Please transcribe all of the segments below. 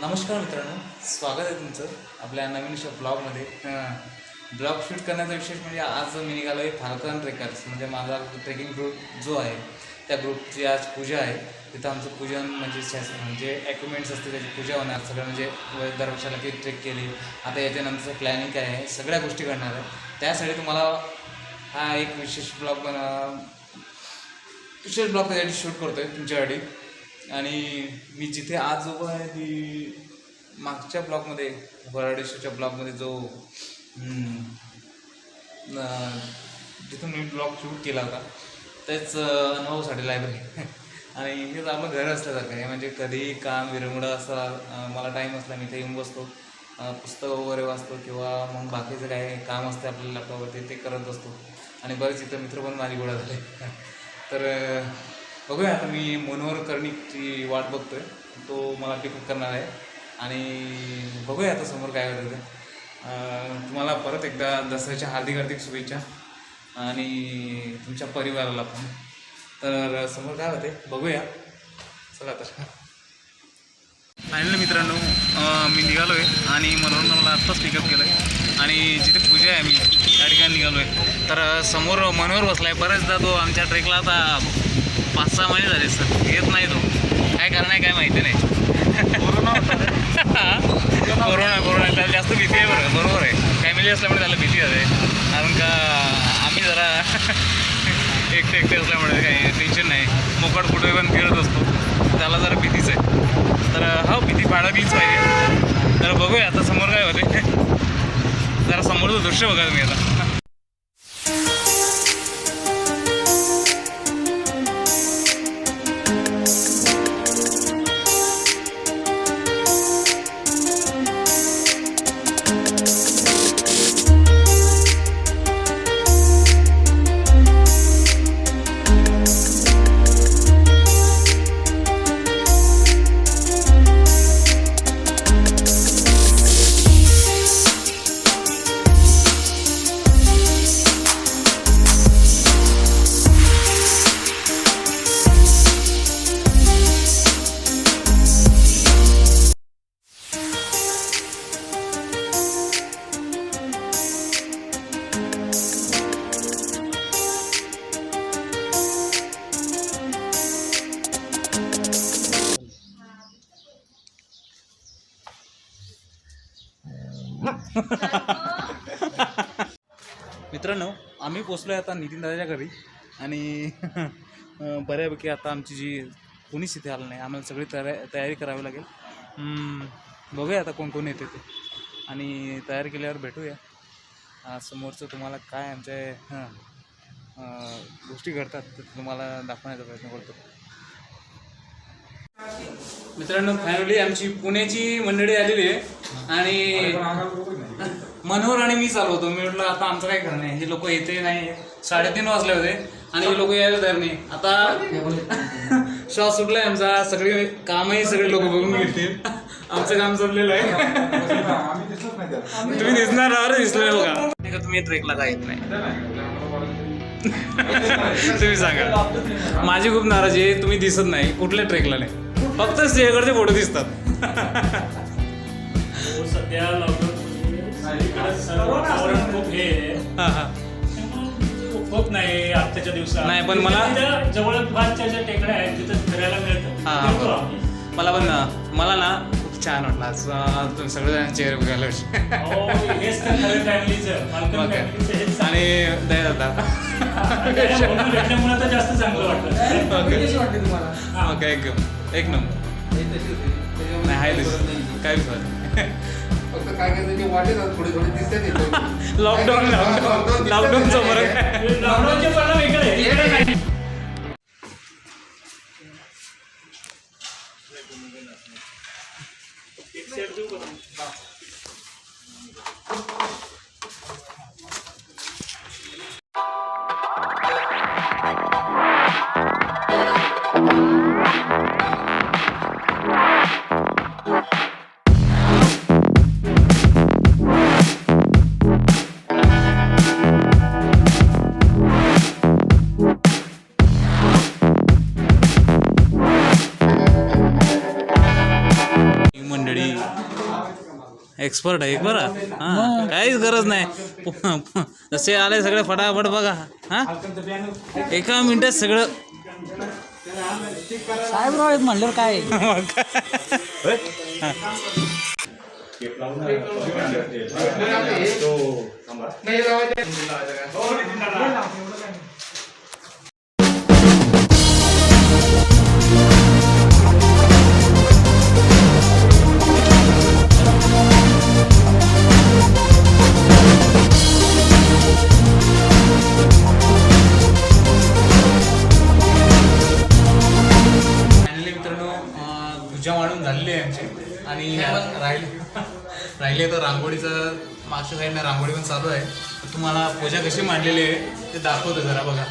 नमस्कार मित्रांनो स्वागत आहे तुमचं आपल्या नवीन शो ब्लॉगमध्ये. ब्लॉग शूट करण्याचा विशेष म्हणजे आज मी निघालो आहे फाल्कन ट्रेकर्स म्हणजे माझा ट्रेकिंग ग्रुप जो आहे त्या ग्रुपची आज पूजा आहे. तिथं आमचं पूजन म्हणजे शास- म्हणजे ॲक्युपमेंट्स असते त्याची पूजा होणार. सगळं म्हणजे दरवर्षाला किती की ट्रेक केली. आता याच्यानंतरचं प्लॅनिंग काय आहे सगळ्या गोष्टी करणार आहे. त्यासाठी तुम्हाला हा एक विशेष ब्लॉग बन विशेष ब्लॉग त्यासाठी शूट करतो आहे तुमच्यासाठी. आणि मी जिथे आज उभं आहे ती मागच्या ब्लॉगमध्ये वराडेश्वरच्या ब्लॉगमध्ये जो जिथून मी ब्लॉग शूट केला होता तेच नऊसाठी लायब्ररी आणि हेच आपलं घर असल्यासारखं आहे. म्हणजे कधीही काम विरंगुळा असा मला टाईम असला मी इथे येऊन बसतो. पुस्तकं वगैरे वाचतो किंवा मग बाकीचं काय काम असते आपल्या लॅपटॉपवरती ते करत असतो आणि बरेच इथं मित्र पण माझी गोळा झाले. तर बघूया आता मी मनोहर कर्णिकची वाट बघतोय. तो मला पिकअप करणार आहे. आणि बघूया आता समोर काय होतं ते. तुम्हाला परत एकदा दसऱ्याच्या हार्दिक हार्दिक शुभेच्छा. आणि तुमच्या परिवाराला पण. तर समोर काय होते बघूया. चला तर. फायनल मित्रांनो मी निघालो आहे आणि मनोहरनं मला आत्ताच पिकअप केलं आहे आणि जिथे पूजा आहे मी त्या ठिकाणी निघालो आहे तर समोर मनोहर बसला आहे बऱ्याचदा तो आमच्या ट्रेकला आता पाच सहा महिने झाले सर. येत नाही तो. काय कारण आहे काय माहिती नाही. कोरोना कोरोना त्याला जास्त भीती आहे बरं. बरोबर आहे. फॅमिली असल्यामुळे त्याला भीती आहे. कारण का आम्ही जरा एकटे एकटे असल्यामुळे काही टेन्शन नाही. मोकट कुठे पण फिरत असतो. त्याला जरा भीतीच आहे. तर हो भीती बाळगलीच पाहिजे. तर बघूया आता समोर काय होते. जरा समोरचं दृश्य बघा तुम्ही आता. मित्रांनो आम्ही पोचलो आहे आता नितीन दादाच्या घरी आणि बऱ्यापैकी आता आमची जी कोणीच इथे आलं नाही. आम्हाला सगळी तयारी तयारी करावी लागेल. बघूया आता कोण कोण येते ते. आणि तयारी केल्यावर भेटूया. समोरचं तुम्हाला काय आमच्या गोष्टी घडतात ते तुम्हाला दाखवण्याचा प्रयत्न करतो. मित्रांनो फायनली आमची पुण्याची मंडळी आलेली आहे. आणि मनोहर आणि मी चालू होतो मी म्हटलं आता आमचं काय नाही. हे लोक येते नाही. साडेतीन वाजले होते आणि हे लोक यायला तयार नाही. आता श्वास सुटलाय आमचा. सगळे कामही सगळे लोक बघून घेतील. आमचं काम चाललेलं आहे. तुम्ही दिसणार आहात दिसले बघा. नाही का तुम्ही ट्रेकला काय येत नाही? तुम्ही सांगा. माझी खूप नाराजी आहे. तुम्ही दिसत नाही. कुठल्या ट्रेकला नाही. फक्त स्टेकडचे फोटो दिसतात. सध्या लॉकडाऊन खूप हे. हा हा. होत नाही आत्ताच्या दिवसात. नाही, पण मला- तिथं जवळपासच्या ज्या टेकड्या आहेत तिथं फिरायला मिळतं. मला पण ना मला ना खूप छान वाटलं. आज तुम्ही सगळेजण चेहरे बघायला. हो, आणि दया दादा. ओके एकदम. एक नंबर. नाही हाय काय फक्त काय त्याची वाटेत थोडी थोडी दिसते ते लॉकडाऊन लॉकडाऊन लॉकडाऊनचं फरक आहे. लॉकडाऊनचे परिणाम. एक सेट देऊ का? एक्सपर्ट आहे बरं. हां काहीच गरज नाही. जसे आले सगळे फटाफट बघा. हां? एका मिनिटात सगळं साहेबराव आहेत म्हणल्यावर काय? नाही आणि राहिले राहिले तर रांगोळीचं मागच्या साईडनं रांगोळी पण चालू आहे. तर तुम्हाला पूजा कशी मांडलेली आहे ते दाखवतो जरा बघा.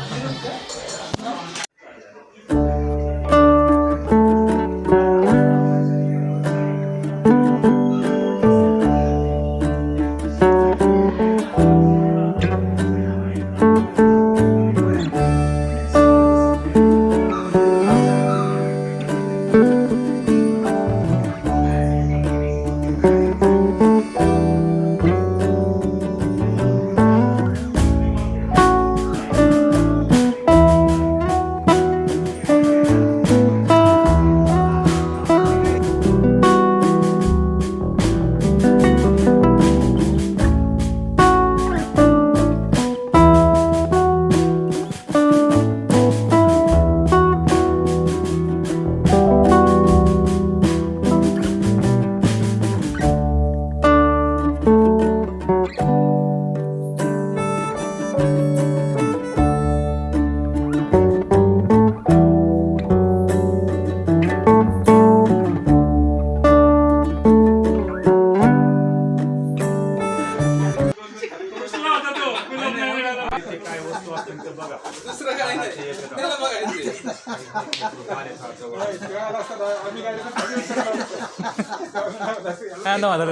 काय म्हणता माझं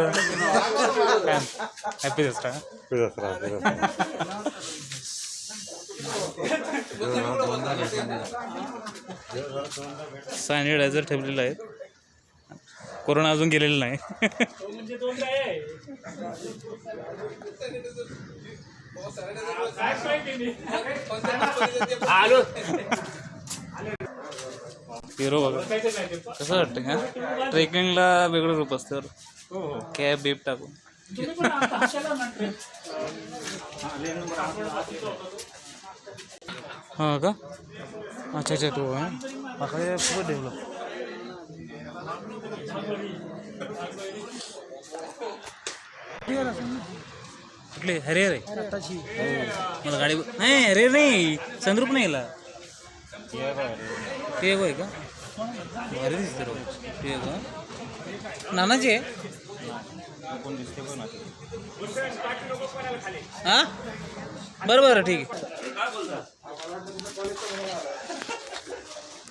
काय हॅपी दसरा सॅनिटायझर ठेवलेलं आहे. कोरोना अजून गेलेला नाही. म्हणजे आलो. हिरो बघा. कसं वाटतं का ट्रेकिंगला वेगळं रूप असतं. कॅब बीप टाकून. हां का? अच्छा अच्छा तू हां. माका खूप डेव्हलप कुठले? हरे रे मला गाडी नाही अरे नाही. संद्रूप नाही याला ते का भारी दिसते राव ते का आहे हा बरं बरं ठीक आहे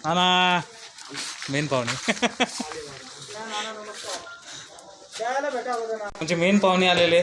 हा ना मेन पाहुणे म्हणजे मेन पाहुणे आलेले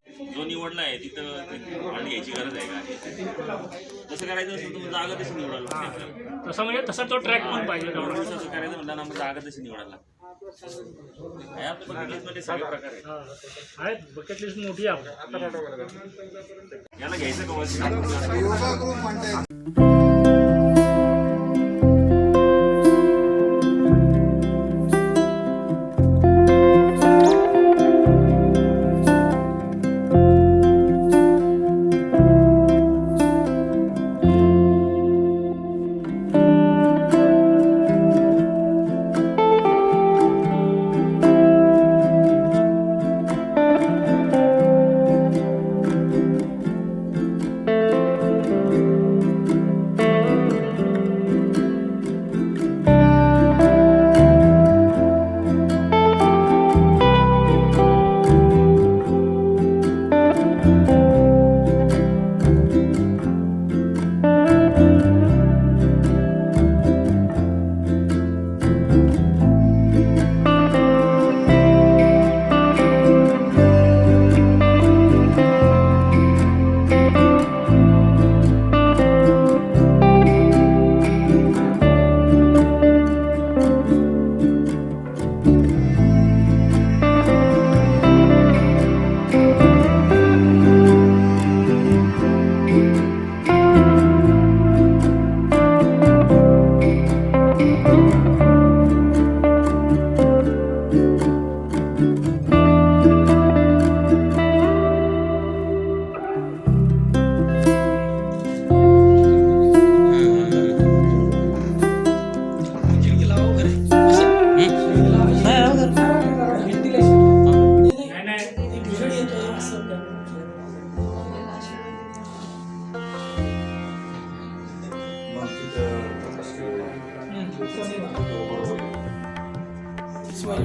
जो निवडला आहे तिथं भांड घ्यायची गरज आहे का तसं करायचं असेल तर जागा तशी निवडायला लागते आपल्याला. तसं म्हणजे तसा तो ट्रॅक पण पाहिजे एवढं दिवसाचं करायचं म्हटलं ना मग जागा तशी निवडायला लागते आपल्या bucket list मध्ये सगळे प्रकार आहेत. आहेत बकेट लिस्ट मोठी आहे आपली. याला घ्यायचं का वरती?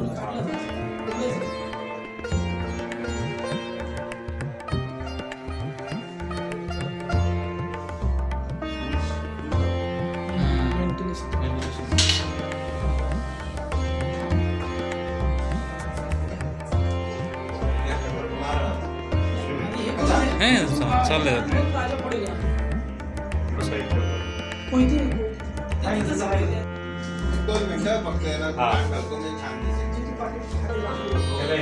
योगा करून म्हणताय हे चा- चाललंय आता. दोन मिनिटं फक्त याला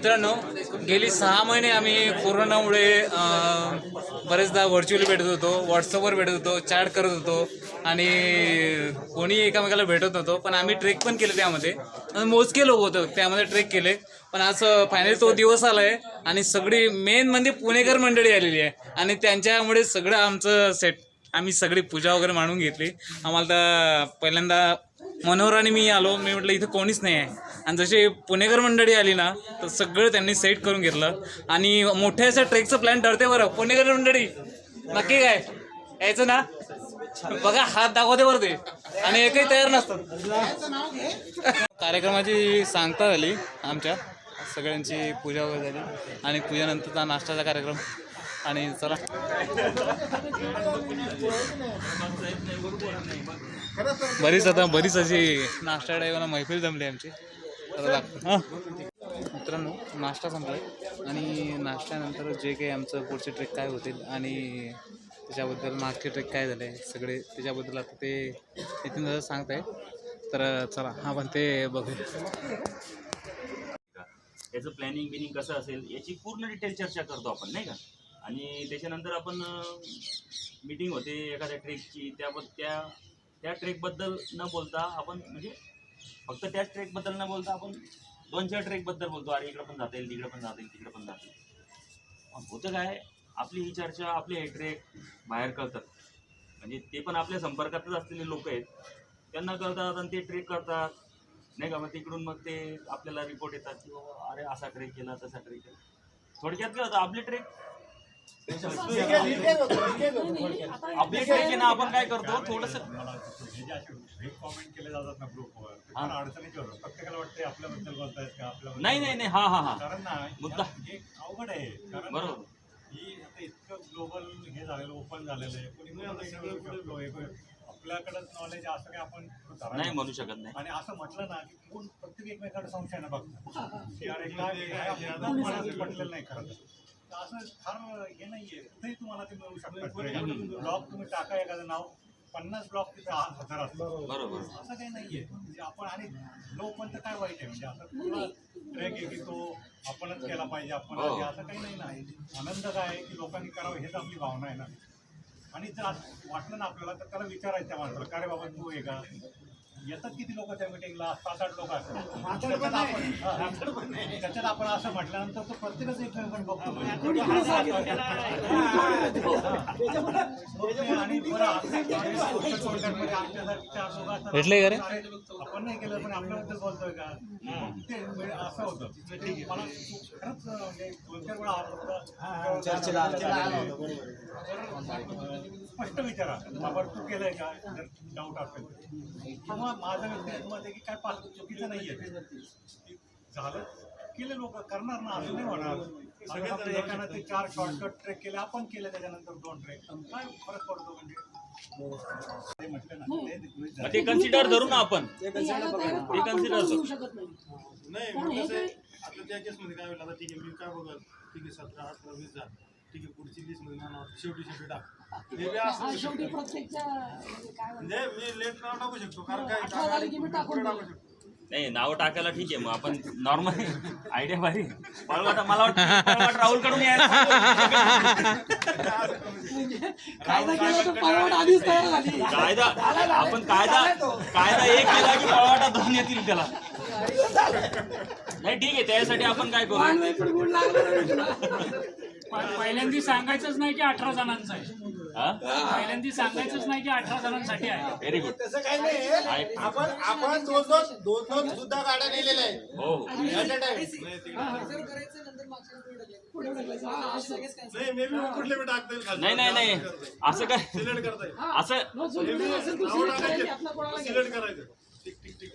मित्रांनो गेली सहा महिने आम्ही कोरोनामुळे बरेचदा व्हर्च्युअली भेटत होतो व्हॉट्सअपवर भेटत होतो चॅट करत होतो आणि कोणी एकामेकाला भेटत नव्हतो पण आम्ही ट्रेक पण केले त्यामध्ये. मोजके लोक होतो त्यामध्ये ट्रेक केले. पण आज फायनली तो दिवस आला आहे आणि सगळी मेन म्हणजे पुणेकर मंडळी आलेली आहे. आणि त्यांच्यामुळे सगळं आमचं सेट आम्ही सगळी पूजा वगैरे मांडून घेतली. आम्हाला तर पहिल्यांदा मनोहर आणि मी आलो. मी म्हटलं इथं कोणीच नाही आहे. आणि जसे पुणेकर मंडळी आली ना तर सगळं त्यांनी सेट करून घेतलं. आणि मोठ्या असं ट्रेकचं प्लॅन ठरते बरं. पुणेकर मंडळी नक्की काय? यायचं ना? बघा हात दाखवते बरं ते. आणि एकही तयार नसतं. कार्यक्रमाची सांगता झाली आमच्या. सगळ्यांची पूजा वगैरे झाली. आणि पूजेनंतरचा नाश्त्याचा कार्यक्रम. आणि चला. बरीच आता बरीच अशी नाश्ता टाईपला मैफिल जमली आमची. हं. मित्रांनो नाश्ता संपलाय. आणि नाश्त्यानंतर जे काही आमचं पुढचे ट्रेक काय होतील आणि त्याच्याबद्दल मागचे ट्रेक काय झाले सगळे त्याच्याबद्दल आता ते नितीन दादा सांगत आहे तर चला आपण ते बघूया. याचं प्लॅनिंग बिनिंग कसं असेल याची पूर्ण डिटेल चर्चा करतो आपण नाही का? आणि त्याच्यानंतर आपण मीटिंग होते एखाद्या ट्रेकची त्याबद्दल त्या त्या ट्रेकबद्दल न बोलता आपण म्हणजे फक्त त्याच ट्रेकबद्दल न बोलता आपण दोन चार ट्रेकबद्दल बोलतो. अरे इकडं पण जाता येईल तिकडं पण जाता येईल तिकडं पण जाता येईल होतं काय आपली ही चर्चा आपले हे ट्रेक बाहेर कळतात. म्हणजे ते पण आपल्या संपर्कातच असलेले लोक आहेत. त्यांना कळतात आणि ते ट्रेक करतात. नाही का? मग तिकडून मग ते आपल्याला रिपोर्ट येतात की बाबा अरे असा ट्रेक केला तसा ट्रेक केला. थोडक्यात काय होतं आपले ट्रेक ना आपण काय करतो थोडस हे जे असे हे कॉमेंट केले जातात ना ग्रुपवर ते फार अडचणीचे होतात प्रत्येकाला वाटते आपल्याबद्दल बोलतायत का आपल्याबद्दल नाही नाही नाही हा हा हा कारण ना मुद्दा. हे अवघड आहे कारण बरोबर ही आता इतकं ग्लोबल हे झालेलं ओपन झालेलं आहे कोणी पण आता सगळं शकतो हे पण आपल्याकडंच नॉलेज असं काय आपण धरायला नाही म्हणू शकत नाही आणि असं म्हटलं ना की कोण प्रत्येक एकमेकाकडे संशयानं बघतात की अरे काय काय आपल्याला मला ते पटलेलं नाही खरं तर. तर असं फार हे नाहीये. कुठेही तुम्हाला ते मिळू शकतात ब्लॉग तुम्ही टाका एखादं नाव. पन्नास ब्लॉग तिथे आ- हजार असतात. बरोबर. असं काही नाहीये. म्हणजे आपण आणि लो पण तर काय वाईट आहे? म्हणजे असं पूर्ण ट्रॅक आहे की तो आपणच केला पाहिजे आपण हो. असं काही नाही ना. आनंद काय आहे की लोकांनी करावं हेच आपली भावना आहे ना. आणि जर वाटलं ना आपल्याला तर त्याला विचारायचं त्या माणसाला का रे बाबा तू आहे का येतात किती लोक त्या मिटिंगला सात आठ लोक असतात. त्याच्यात आपण हा. आपण असं म्हटल्यानंतर तो प्रत्येकच एकमेकांकडे बघतो. आणि बरं, का रे? आपण नाही केलं पण आपल्याबद्दल बोलतोय का? ते म्हणजे असं होतं. ठीक आहे मला खरंच म्हणजे दोन चार वेळा आवडतं. स्पष्ट विचारा. बाबा तू केलंय का? जर डाऊट असेल किंवा माझं व्यक्तिगत मत आहे की काय पाच चुकीचं नाहीये ते. झालं. केले लोक करणार ना असं नाही होणार. सगळे जर एकानं ते चार शॉर्टकट ट्रेक केले आपण केले त्याच्यानंतर दोन ट्रेक काय फरक पडतो म्हणजे? ते ते गृहीत धरा. कन्सिडर ना आपण. ते कन्सिडर नाही नाही. हे आहे, आता त्या केसमध्ये काय होईल आता ठीक आहे मी काय बघल ठीक आहे सतरा अठरा वीस झालं. ठीक आहे पुढची लिस्ट शेवटी शेवटी टाक. हे बी असं हा, होऊ शेवटी शकतं. प्रत्येकच्या म्हणजे काय म्हणतात, म्हणजे मी लेट नाव टाकू शकतो कारण काय अठरा झाले की मी टाकून टाकू देईन. शकतो. नाही नाव टाकायला ठीक आहे मग आपण नॉर्मल आयडिया भारी. मला वाटतं राहुलकडून यायला कायदा केला तर पायवाट आधीच तयार झाली. कायदा आपण कायदा कायदा एक केला की पळवाटा दोन येतील त्याला. नाही ठीक आहे त्यासाठी आपण काय करू? गुण लागला तुला. पहिल्यांदा सांगायचंच नाही की अठरा जणांचं आहे. हा? पहिल्यांदा सांगायचंच नाही की अठरा जणांसाठी आहे. व्हेरी गुड तसं काही नाही. आपण आपण दोन दोन दोन दोन सुद्धा गाड्या नेलेल्या आहेत. हो. हो. At a time. हा. नाही मे बी कुठले बी टाकता येईल खाली. नाही नाही. नाही असं काय? सिलेक्ट करता येईल असं नाव टाकायचे. सिलेक्ट करायचं.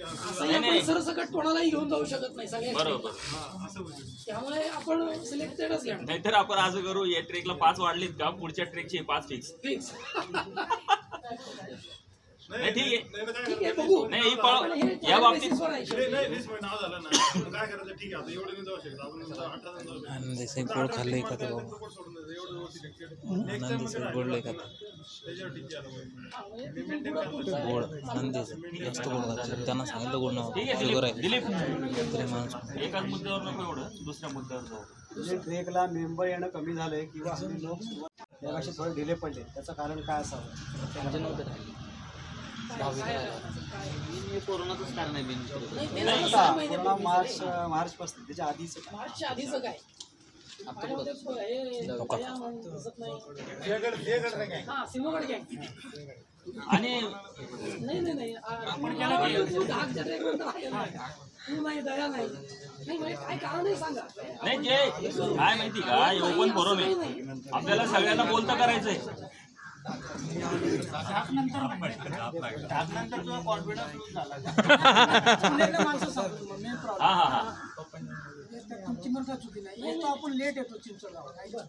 असं कोणालाही घेऊन जाऊ शकत नाही सगळ्या बरोबर. त्यामुळे आपण सिलेक्टेडच घेणार नाहीतर आपण असं करू या ट्रेकला पाच वाढलीत का पुढच्या ट्रेकचे पाच फिक्स फिक्स नाही ठीक आहे. नाही ही पळ- या बाबतीत- खाल्लंय team का तो? पुढं पुढचं गोड आनंदी जास्त गोड घातलं त्यांना सांगितलं गोड नाव. ठीक आहे दिलीप आहे. दिलीप. तरी माणूस एकाच मुद्द्यावर नको एवढं. दुसऱ्या मुद्द्यावर जाऊ. ट्रेकला मेंबर येणं कमी झालंय किंवा आपले लोक यावर्षी थोडे डिले पडले. त्याचं कारण काय असावं? म्हणजे नव्हतं कोरोनाचंच कारण आहे मेन नाही, मार्च मार्च पासून त्याच्या आधीच काय? काय? हे दया म्हणून दिसत हा सिंहगड आणि नाही नाही नाही आ- तू डागच्या ट्रेकनंतर आहे ना. तू नाही दया नाही. नाही म्हणजे काय कारण आहे सांगा. नाही जे काय माहिती का ओपन फोरम आहे. आपल्याला सगळ्यांना बोलता करायचंय. माणसं सांगतो. हा हा हा तुमची म्हणता चुकी नाही तर आपण लेट येतो चिंचवडगाव ऐका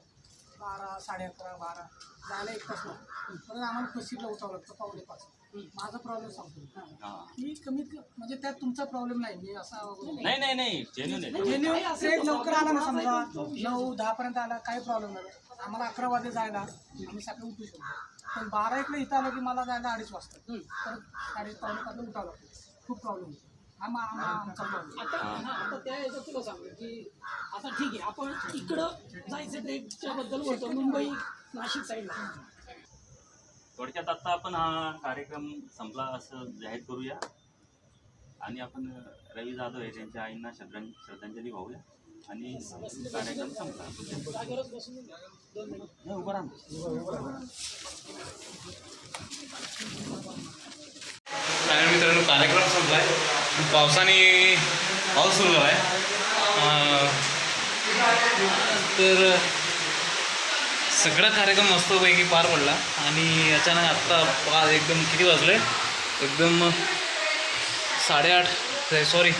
बारा साडे अकरा बारा जायला एक तास लागतो परत आम्हाला पस्तीसला उठावं लागतं पावणे पाच माझा प्रॉब्लेम सांगतो हा. की कमीत कमी म्हणजे त्यात तुमचा प्रॉब्लेम नाही मी असा नाही नाही नाही जेन्युन आहे Genuine ट्रेन लवकर आला ना समजा नऊ दहा पर्यंत आला काही प्रॉब्लेम नाही आम्हाला अकरा वाजे जायला. आम्ही सकाळी उठू शकतो पण बारा एकला इथं आलं की मला जायला अडीच वाजता. साडे पावणे पाचला उठावं लागतं खूप प्रॉब्लेम हा आमचा प्रॉब्लेम आता आता त्या याच्यात तुला सांगतो की आता ठीक आहे आपण इकडं जायचं ट्रेनच्या बद्दल बोलतो. मुंबई नाशिक साईडला थोडक्यात आता आपण हा कार्यक्रम संपला असं जाहीर करूया. आणि आपण रवी जाधव आहे त्यांच्या आईंना श्रद्धां श्रद्धांजली वाहूया. आणि कार्यक्रम संपला. उभं राहा. मित्रांनो कार्यक्रम संपलाय. पावसाने पाऊस सुरू झालाय अं, तर सगळा कार्यक्रम मस्तपैकी पार पडला आणि अचानक आत्ता पा एकदम किती वाजले? एकदम साडेआठ सॉरी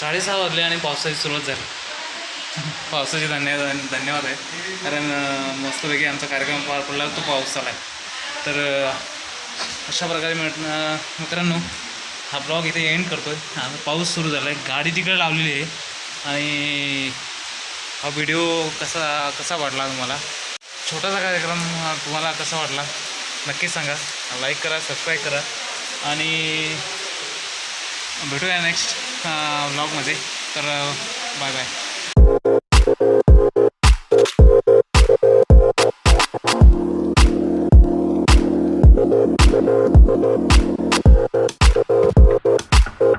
साडेसहा वाजले आणि पावसाची सुरुवात झाली. हो, पावसाचे धन्यवाद धन्यवाद आहे. कारण मस्तपैकी आमचा कार्यक्रम पार पडला. तो पाऊस झाला आहे. तर अशा प्रकारे मिळ मित्रांनो हा ब्लॉग इथे एंड करतो आहे आता पाऊस सुरू झाला आहे. गाडी तिकडे लावलेली आहे. आणि हा व्हिडिओ कसा कसा वाटला तुम्हाला? छोटासा कार्यक्रम हा तुम्हाला कसा वाटला? नक्कीच सांगा. लाईक करा सबस्क्राईब करा. आणि भेटूया नेक्स्ट ब्लॉगमध्ये तर बाय बाय